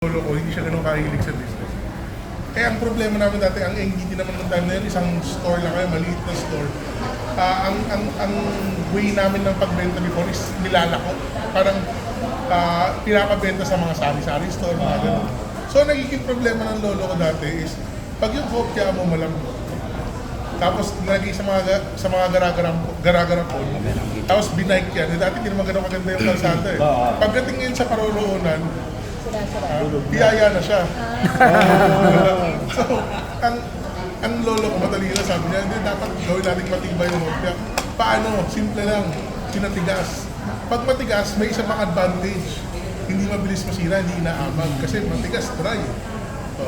lolo ko, hindi siya ganun kahilig sa business. Kaya ang problema namin dati, ang NGT naman ng time na yun, isang store lang kayo, maliit na store. Ah, ang, ang, ang way namin ng pagbenta before is nilalako. Parang ah, pinapabenta sa mga sari-sari store, mga ganun. So, nagiging problema ng lolo ko dati is, pag yung kopya mo malambot, tapos nilagay sa mga ga- sa mga garagaram garagaram po. Tapos binike yan. Dati hindi naman ganun maganda yung kalsada eh. Pagdating ngayon sa paroroonan, ah, biyaya na siya. so, ang ang lolo ko madali na sabi niya, hindi dapat gawin natin matibay yung hopya. Paano? Simple lang. Pinatigas. Pag matigas, may isa pang advantage. Hindi mabilis masira, hindi inaamag. Kasi matigas, dry.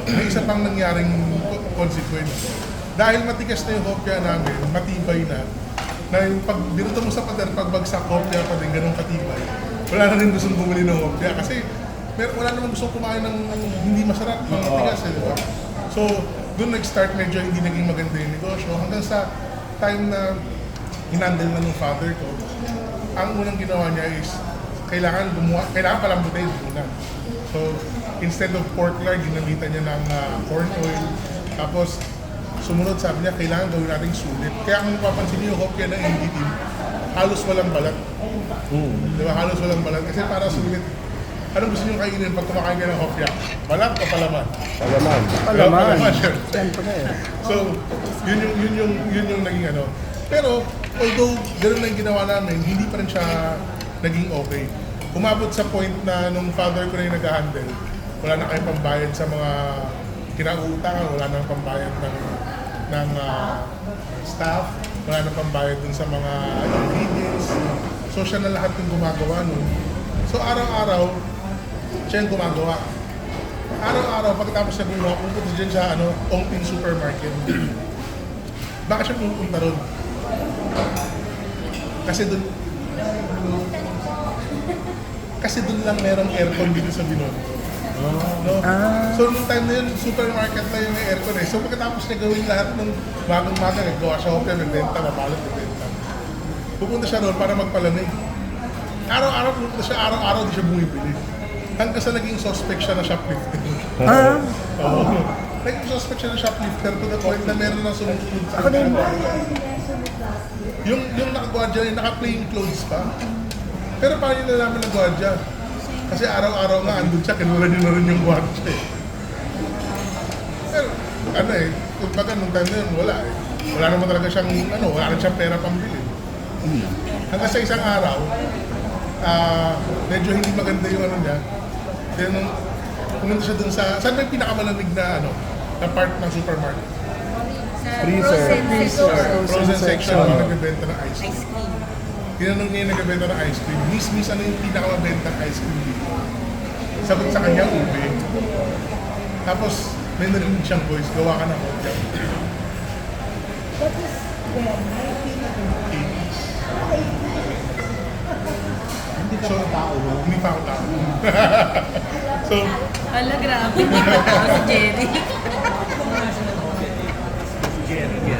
May isa pang nangyaring co- consequence. Dahil matigas na yung hopya namin, matibay na, na yung pag binuto mo sa pader, pag bagsak hopya pa din, ganun katibay, wala na rin gustong bumili ng hopya. Kasi mer wala naman gustong kumain ng hindi masarap, ng matigas, eh, di ba? So, doon nag-start medyo hindi naging maganda yung negosyo hanggang sa time na hinandle na ng father ko, ang unang ginawa niya is kailangan gumawa, kailangan palambutin muna. So, instead of pork lard, ginamitan niya ng ah, corn oil. Tapos, sumunod sabi niya, kailangan gawin nating sulit. Kaya kung mapapansin niyo hopya ng NDT, halos walang balat. Di ba? Halos walang balat. Kasi para sulit. Anong gusto niyo kainin pag kumakain kayo ng hopya? Balat o palaman? Palaman. Palaman. Palaman, sure. Siyempre. So, yun yung, yun yung, yun yung naging ano. Pero, although ganoon na yung ginawa namin, hindi pa rin siya naging okay. Umabot sa point na nung father ko na yung nag-handle, wala na kayong pambayad sa mga kinauutangan, wala na pambayad ng, ng ah, staff, wala na pambayad dun sa mga ingredients. So, siya na lahat yung gumagawa nun. So, araw-araw, siya yung gumagawa araw-araw pagkatapos niya gumawa, pupunta dyan sa ano, Ongpin Supermarket. Bakit siya pupunta ron? Kasi doon kasi doon lang merong aircon dito sa Binondo. No? So, nung time na yun, supermarket na yung aircon eh. So, pagkatapos niya gawin lahat ng bagong maga, naggawa siya hotel, nagbenta, mabalot, nagbenta. Pupunta siya doon para magpalamig. Araw-araw pupunta siya, araw-araw di siya bumibili. Hanggang sa naging suspect siya na shoplifter. Ah, Oo. Naging suspect siya na shoplifter to the point na meron na sumusunod sa ako din. Yung, yung nakagwadya, yung naka-plain clothes pa. Pero paano yung nalaman ng gwadya? Kasi araw-araw nga, andun siya, kinuha niyo na rin yung gwadya eh. Pero, ano eh, kung baga nung time na yun, wala eh. Wala naman talaga siyang, ano, wala na siyang pera pambili. Hanggang sa isang araw, ah, medyo hindi maganda yung ano niya. Then, nung pumunta siya dun sa, saan ba yung pinakamalamig na, ano, na part ng supermarket? Freezer. Freezer. Frozen section, mga nagbebenta ng ice cream. Ice cream. Tinanong niya yung nagbebenta ng ice cream, Miss, Miss, ano yung pinakamabenta ng ice cream dito? Sagot sa kanya, ube. Tapos, may narinig siyang voice, gawa ka ng hotdog. That is when? 80s. Hindi tao, umipang tao. so, Ala, grabe. Hindi si Jerry. si Jerry.